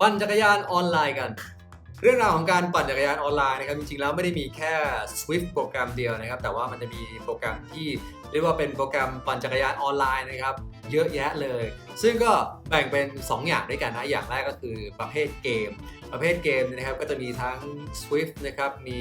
ปั่นจักรยานออนไลน์กัน เรื่องราวของการปั่นจักรยานออนไลน์นะครับจริงๆแล้วไม่ได้มีแค่ Swift โปรแกรมเดียวนะครับ แต่ว่ามันจะมีโปรแกรมที่ เรียกว่าเป็นโปรแกรมปั่นจักรยานออนไลน์นะครับ เยอะแยะเลย ซึ่งก็แบ่งเป็น 2 อย่างด้วยกันนะ อย่างแรกก็คือประเภทเกม ประเภทเกมนะครับก็จะมีทั้ง Swift นะครับ มี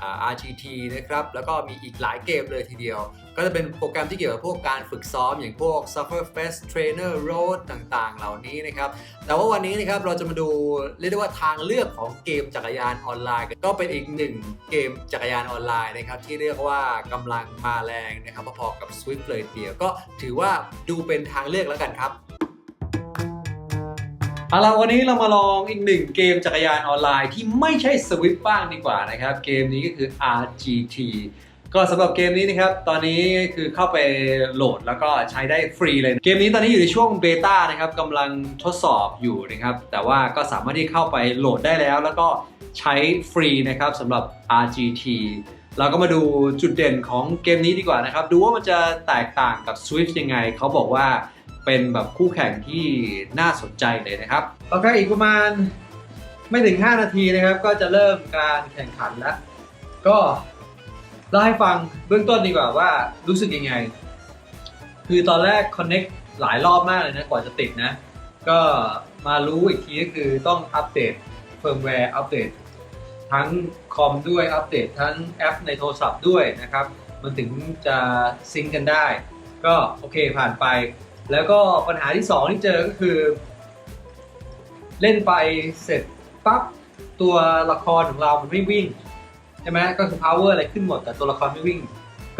อ่า RGT นะครับ แล้วก็มีอีกหลายเกมเลยทีเดียว ก็จะเป็นโปรแกรมที่เกี่ยวกับพวกการฝึกซ้อม อย่างพวก Sufferfest Trainer Road ต่างๆ เหล่านี้นะครับ แต่ว่าวันนี้นะครับเราจะมาดูเรียกได้ว่าทางเลือกของเกมจักรยานออนไลน์ ก็เป็นอีกหนึ่งเกมจักรยานออนไลน์นะครับที่เรียกว่ากำลังมาแรงนะครับพอๆกับ Swift เลยเดียวก็ถือว่าดูเป็นทางเลือกแล้วกันครับเอาละวันนี้เรามาลองอีกหนึ่งเกมจักรยานออนไลน์ที่ไม่ใช่ Swift บ้างดีกว่านะครับ เกมนี้ก็คือ RGT ก็สำหรับเกมนี้นะครับ ตอนนี้คือเข้าไปโหลดแล้วก็ใช้ได้ฟรีเลย เกมนี้ตอนนี้อยู่ในช่วงเบต้านะครับกำลังทดสอบอยู่นะครับ แต่ว่าก็สามารถที่เข้าไปโหลดได้แล้ว แล้วก็ใช้ฟรีนะครับสำหรับ RGT เราก็มาดูจุดเด่นของเกมนี้ดีกว่านะครับ ดูว่ามันจะแตกต่างกับ Swift ยังไง เขาบอกว่าเป็นแบบคู่แข่งที่น่าสนใจเลยนะครับโอเคอีกประมาณไม่ถึง 5 นาทีนะครับ ก็จะเริ่มการแข่งขันแล้ว ก็เล่าให้ฟังเบื้องต้นดีกว่าว่ารู้สึกยังไง คือตอนแรก Connect หลายรอบมากเลยนะ กว่าจะติดนะ ก็มารู้อีกทีก็คือต้องอัปเดตเฟิร์มแวร์อัปเดต ทั้งคอมด้วยอัปเดตทั้งแอปในโทรศัพท์ด้วยนะครับ มันถึงจะซิงกันได้ ก็โอเคผ่านไป แล้วก็ปัญหาที่ 2 ที่เจอก็คือ เล่นไปเสร็จปั๊บตัวละครของเรามันไม่วิ่งใช่ไหมก็คือ power อะไรขึ้นหมดแต่ตัวละครไม่วิ่ง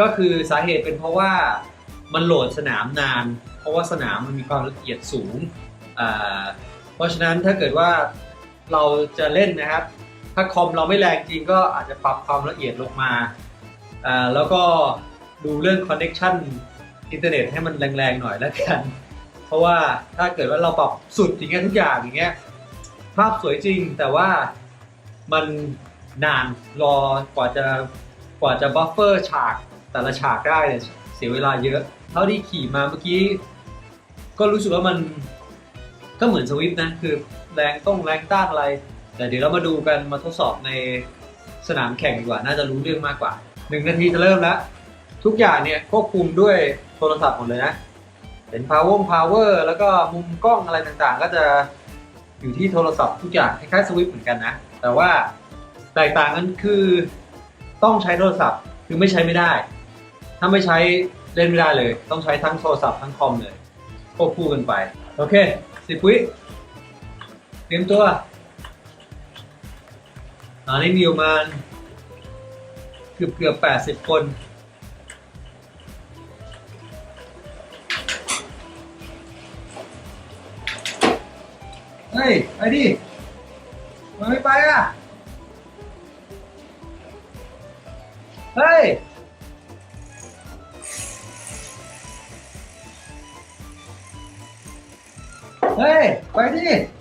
ก็คือสาเหตุเป็นเพราะว่ามันโหลดสนามนาน เพราะว่าสนามมันมีความละเอียดสูงอ่าเพราะฉะนั้นถ้าเกิดว่าเราจะเล่นนะครับ ถ้าคอมเราไม่แรงจริงก็อาจจะปรับความละเอียดลงมาอ่าแล้วก็ดูเรื่อง connection อินเทอร์เน็ตให้มันแรงๆหน่อยแล้วกัน เพราะว่าถ้าเกิดว่าเราปรับสุดอย่างเงี้ยทุกอย่างอย่างเงี้ยภาพสวยจริงแต่ว่ามันนานรอกว่าจะกว่าจะบัฟเฟอร์ฉากแต่ละฉากได้เนี่ยเสียเวลาเยอะ เท่าที่ขี่มาเมื่อกี้ ก็รู้สึกว่ามันก็เหมือนสวิฟต์นะ คือแรงต้องแรงต้านอะไร แต่เดี๋ยวเรามาดูกันมาทดสอบในสนามแข่งดีกว่า น่าจะรู้เรื่องมากกว่าหนึ่งนาทีจะเริ่มแล้ว ทุกอย่างเนี่ยควบคุมด้วยโทรศัพท์หมดเลยนะ เป็น power power แล้วก็มุมกล้องอะไรต่างๆ ก็จะอยู่ที่โทรศัพท์ทุกอย่างคล้ายๆสวิฟเหมือนกันนะ แต่ว่าแตกต่างกันคือต้องใช้โทรศัพท์คือไม่ใช้ไม่ได้ ถ้าไม่ใช้เล่นไม่ได้เลย ต้องใช้ทั้งโทรศัพท์ทั้งคอมเลยควบคู่กันไป โอเคสิบวิเตรียมตัว ตอนนี้มีประมาณเกือบเกือบแปดสิบคน เฮ้ย ไปดิมันไม่ไปอะ เฮ้ยเฮ้ย ไปดิ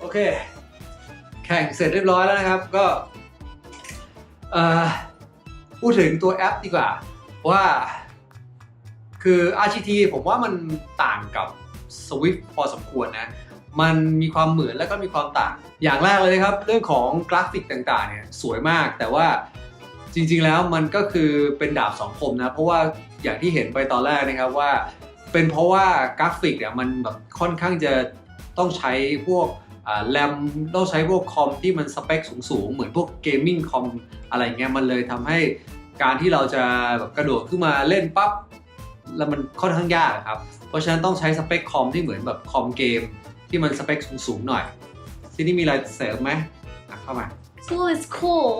โอเค แข่งเสร็จเรียบร้อยแล้วนะครับ ก็พูดถึงตัวแอปดีกว่า ว่า คือ RGT ผมว่ามันต่างกับ Swift พอสมควรนะ มันมีความเหมือนแล้วก็มีความต่าง อย่างแรกเลยนะครับ เรื่องของกราฟิกต่างๆเนี่ยสวยมากแต่ว่าจริงๆแล้วมันก็คือเป็นดาบสองคมนะ เพราะว่าอย่างที่เห็นไปตอนแรกนะครับว่า เป็นเพราะว่ากราฟิกเนี่ยมันแบบค่อนข้างจะต้องใช้พวก แรมต้องใช้พวกคอมที่มันสเปคสูงๆ เหมือนพวกเกมมิ่งคอมอะไรเงี้ยมันเลยทำให้การที่เราจะแบบกระโดดขึ้นมาเล่นปั๊บแล้วมันค่อนข้างยากครับ เพราะฉะนั้นต้องใช้สเปคคอมที่เหมือนแบบคอมเกม ที่มันสเปคสูงๆหน่อย ที่นี่มีอะไรเสริมไหมอะเข้ามา School is cool.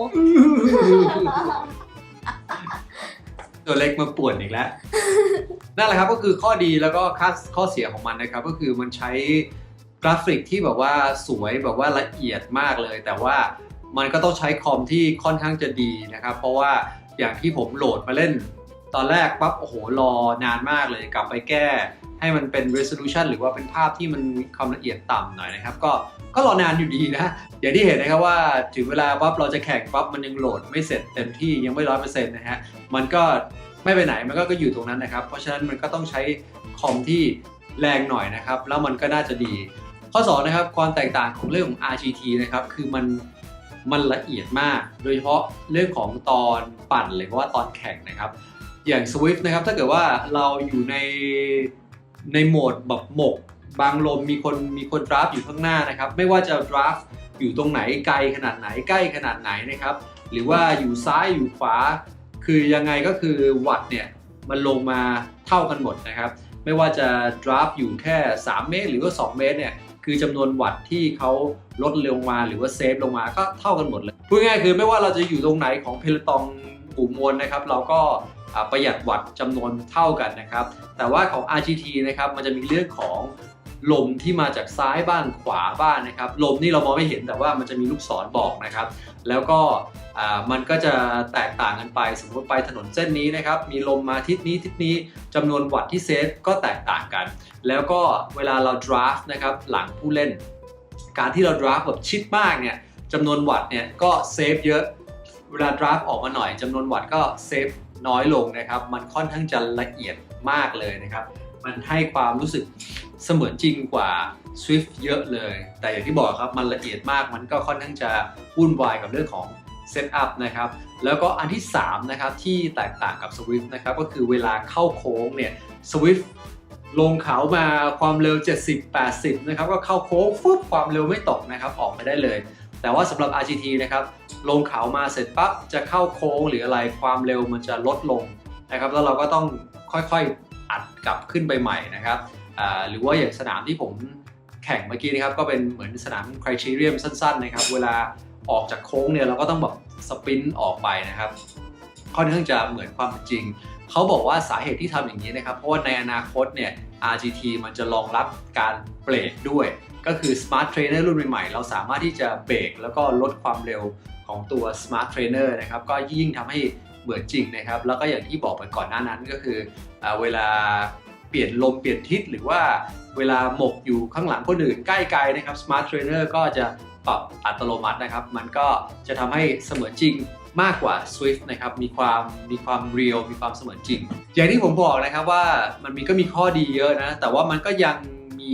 ตัวเล็กมาป่วนอีกแล้ว นั่นแหละครับก็คือข้อดีแล้วก็ข้อข้อเสียของมันนะครับ ก็คือมันใช้ กราฟิกที่แบบว่าสวยแบบว่าละเอียดมากเลย แต่ว่ามันก็ต้องใช้คอมที่ค่อนข้างจะดีนะครับ เพราะว่าอย่างที่ผมโหลดมาเล่น ตอนแรกปั๊บโอ้โหรอนานมากเลยกลับไปแก้ ให้มันเป็น resolution หรือว่าเป็นภาพที่มันความละเอียดต่ำหน่อยนะครับ ก็ก็รอนานอยู่ดีนะ อย่างที่เห็นนะครับว่าถึงเวลาปั๊บเราจะแข่งปั๊บมันยังโหลดไม่เสร็จเต็มที่ยังไม่ร้อยเปอร์เซ็นต์นะฮะมันก็ไม่ไปไหนมันก็ก็อยู่ตรงนั้นนะครับ เพราะฉะนั้นมันก็ต้องใช้คอมที่แรงหน่อยนะครับ แล้วมันก็น่าจะดี ข้อ2นะครับความแตกต่างของเรื่องของ RGT นะครับคือมันมันละเอียดมาก โดยเฉพาะเรื่องของตอนปั่นหรือว่าตอนแข่งนะครับ อย่าง Swift นะครับถ้าเกิดว่าเราอยู่ในในโหมดแบบหมก บางลมมีคนมีคนดราฟอยู่ข้างหน้านะครับ ไม่ว่าจะดราฟอยู่ตรงไหนไกลขนาดไหนใกล้ขนาดไหนนะครับ หรือว่าอยู่ซ้ายอยู่ขวา คือยังไงก็คือวัตต์เนี่ยมันลงมาเท่ากันหมดนะครับ ไม่ว่าจะดราฟอยู่แค่ 3 เมตร หรือว่า 2 เมตรเนี่ย คือจำนวนวัตต์ที่เขาลดลงมาหรือว่าเซฟลงมาก็เท่ากันหมดเลยพูดง่ายๆคือไม่ว่าเราจะอยู่ตรงไหนของเพลตองกลุ่มมวลนะครับ เราก็ประหยัดวัตต์จำนวนเท่ากันนะครับ แต่ว่าของ RGT นะครับมันจะมีเรื่องของ ลมที่มาจากซ้ายบ้างขวาบ้างนะครับ ลมนี่เรามองไม่เห็นแต่ว่ามันจะมีลูกศรบอกนะครับ แล้วก็มันก็จะแตกต่างกันไปสมมติไปถนนเส้นนี้นะครับ มีลมมาทิศนี้ทิศนี้จำนวนวัตต์ที่เซฟก็แตกต่างกัน แล้วก็เวลาเรา draft นะครับหลังผู้เล่น การที่เรา draft แบบชิดมากเนี่ยจำนวนวัตต์เนี่ยก็เซฟเยอะเวลา draft ออกมาหน่อยจำนวนวัตต์ก็เซฟน้อยลงนะครับ มันค่อนข้างจะละเอียดมากเลยนะครับ มันให้ความรู้สึกเสมือนจริงกว่า Swift เยอะเลย แต่อย่างที่บอกครับมันละเอียดมากมันก็ค่อนข้างจะวุ่นวายกับเรื่องของ Setup นะครับ แล้วก็อันที่ 3 นะครับ ที่แตกต่างกับ Swift นะครับ ก็คือเวลาเข้าโค้งเนี่ย Swift ลงเขามาความเร็ว 70-80 นะครับ ก็เข้าโค้งฟึบความเร็วไม่ตกนะครับ ออกไปได้เลย แต่ว่าสำหรับ RGT นะครับ ลงเขามาเสร็จปั๊บจะเข้าโค้งหรืออะไรความเร็วมันจะลดลงนะครับ แล้วเราก็ต้องค่อยๆ อัดกลับขึ้นไปใหม่นะครับหรือว่าอย่างสนามที่ผมแข่งเมื่อกี้นะครับก็เป็นเหมือนสนามไครทีเรียมสั้นๆนะครับเวลาออกจากโค้งเนี่ยเราก็ต้องแบบสปินออกไปนะครับค่อนข้างจะเหมือนความจริง เขาบอกว่าสาเหตุที่ทำอย่างนี้นะครับ เพราะว่าในอนาคตเนี่ย RGT มันจะรองรับการเบรกด้วย ก็คือ Smart Trainer รุ่นใหม่ๆ เราสามารถที่จะเบรกแล้วก็ลดความเร็วของตัว Smart Trainer นะครับ ก็ยิ่งทำให้ เหมือนจริงนะครับ แล้วก็อย่างที่บอกไปก่อนหน้านั้นก็คืออเวลาเปลี่ยนลมเปลี่ยนทิศหรือว่าเวลาหมกอยู่ข้างหลังคนอื่นใกล้ไกลนะครับ Smart Trainer ก็จะปรับอัตโนมัตินะครับ มันก็จะทำให้เสมือนจริงมากกว่า Swift นะครับ มีความมีความเรียลมีความเสมือนจริง อย่างที่ผมบอกนะครับว่ามันมีก็มีข้อดีเยอะนะ แต่ว่ามันก็ยังมี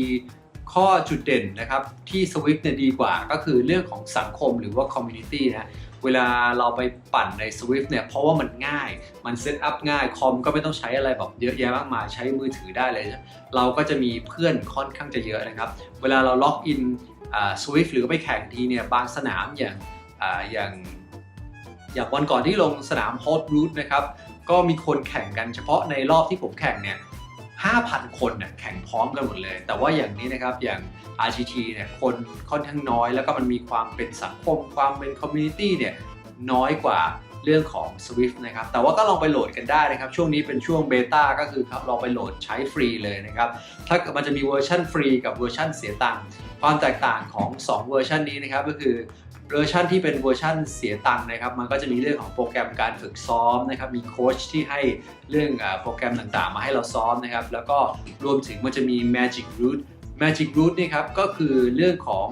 ข้อจุดเด่นนะครับที่ Swift เนี่ยดีกว่าก็คือเรื่องของสังคมหรือว่า Community นะ เวลาเราไปปั่นใน Swift เนี่ยเพราะว่ามันง่าย มันเซตอัพง่ายคอมก็ไม่ต้องใช้อะไรแบบเยอะแยะมากมายใช้มือถือได้เลย เราก็จะมีเพื่อนค่อนข้างจะเยอะนะครับ เวลาเราล็อกอินอ่า Swift หรือไปแข่งทีเนี่ยบางสนามอย่างออย่างอย่างวันก่อนที่ลงสนาม Hot Root นะครับก็มีคนแข่งกันเฉพาะในรอบที่ผมแข่งเนี่ย 5,000 คนเนี่ยแข่งพร้อมกันหมดเลย แต่ว่าอย่างนี้นะครับอย่าง RGT เนี่ยคนค่อนข้างน้อย แล้วก็มันมีความเป็นสังคมความเป็นคอมมูนิตี้เนี่ยน้อยกว่าเรื่องของ Swift นะครับ แต่ว่าก็ลองไปโหลดกันได้นะครับ ช่วงนี้เป็นช่วงเบต้าก็คือครับลองไปโหลดใช้ฟรีเลยนะครับ ถ้ามันจะมีเวอร์ชันฟรีกับเวอร์ชันเสียตังค์ ความแตกต่างของ 2 เวอร์ชันนี้นะครับก็คือ เวอร์ชันที่เป็นเวอร์ชันเสียตังค์นะครับ มันก็จะมีเรื่องของโปรแกรมการฝึกซ้อมนะครับ มีโค้ชที่ให้เรื่องโปรแกรมต่างๆ มาให้เราซ้อมนะครับ แล้วก็รวมถึงมันจะมี Magic Root Magic Root นี่ครับ ก็คือเรื่องของ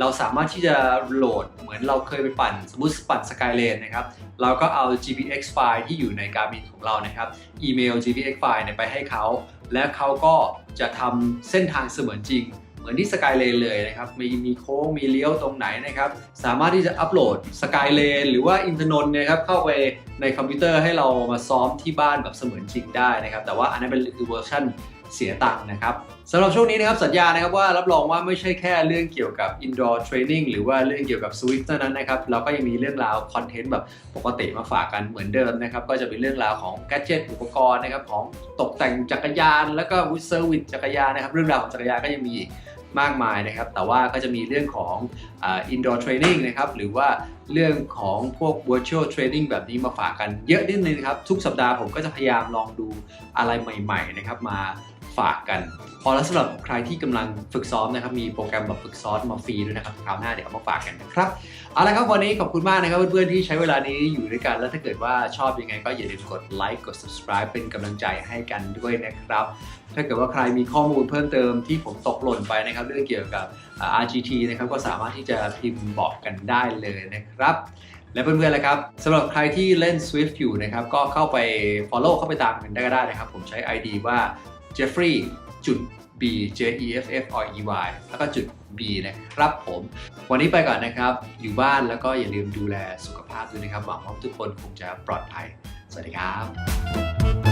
เราสามารถที่จะโหลดเหมือนเราเคยไปปั่น สมมติปั่น Skyline นะครับ เราก็เอา GPX ไฟล์ที่อยู่ใน Garmin ของเรานะครับ อีเมล GPX ไฟล์ไปให้เขา และเขาก็จะทำเส้นทางเสมือนจริง มือนที่สกายเลนเลยนะครับมีมีโค้งมีเลี้ยวตรงไหนนะครับสามารถที่จะอัปโหลดสกายเลนหรือว่าอินทนนท์นะครับเข้าไปในคอมพิวเตอร์ให้เรามาซ้อมที่บ้านแบบเสมือนจริงได้นะครับ แต่ว่าอันนั้นเป็นคือเวอร์ชันเสียตังค์นะครับสำหรับช่วงนี้นะครับสัญญานะครับว่ารับรองว่าไม่ใช่แค่เรื่องเกี่ยวกับ indoor training หรือว่าเรื่องเกี่ยวกับ Swift เท่านั้นนะครับเราก็ยังมีเรื่องราวคอนเทนต์แบบปกติมาฝากกันเหมือนเดิมนะครับก็จะเป็นเรื่องราวของแกจิตอุปกรณ์นะครับของตกแต่งจักรยาน แล้วก็วิเซอร์วิสจักรยานนะครับเรื่องราวของจักรยานก็ยังมี มากมายนะครับ แต่ว่าก็จะมีเรื่องของอ่า indoor training นะครับ หรือว่าเรื่องของพวก virtual training แบบนี้มาฝากกันเยอะนิดนึงนะครับ ทุกสัปดาห์ผมก็จะพยายามลองดูอะไรใหม่ๆนะครับมา ฝากกัน พอแล้วสำหรับใครที่กำลังฝึกซ้อมนะครับมีโปรแกรมแบบฝึกซ้อมมาฟรีด้วยนะครับคราวหน้าเดี๋ยวเอามาฝากกันนะครับเอาละครับวันนี้ขอบคุณมากนะครับเพื่อนๆที่ใช้เวลานี้อยู่ด้วยกัน แล้วถ้าเกิดว่าชอบยังไงก็อย่าลืมกดไลค์กด subscribe เป็นกำลังใจให้กันด้วยนะครับถ้าเกิดว่าใครมีข้อมูลเพิ่มเติมที่ผมตกหล่นไปนะครับเรื่องเกี่ยวกับ RGT นะครับก็สามารถที่จะพิมพ์บอกกันได้เลยนะครับและเพื่อนๆละครับสำหรับใครที่เล่น Swift อยู่นะครับก็เข้าไป follow เข้าไปตามกันได้ก็ได้นะครับ ผมใช้ ID ว่า Jeffrey จุด B J E F F O E Y แล้วก็จุด B นะครับผม วันนี้ไปก่อนนะครับ อยู่บ้านแล้วก็อย่าลืมดูแลสุขภาพด้วยนะครับ หวังว่าทุกคนคงจะปลอดภัย สวัสดีครับ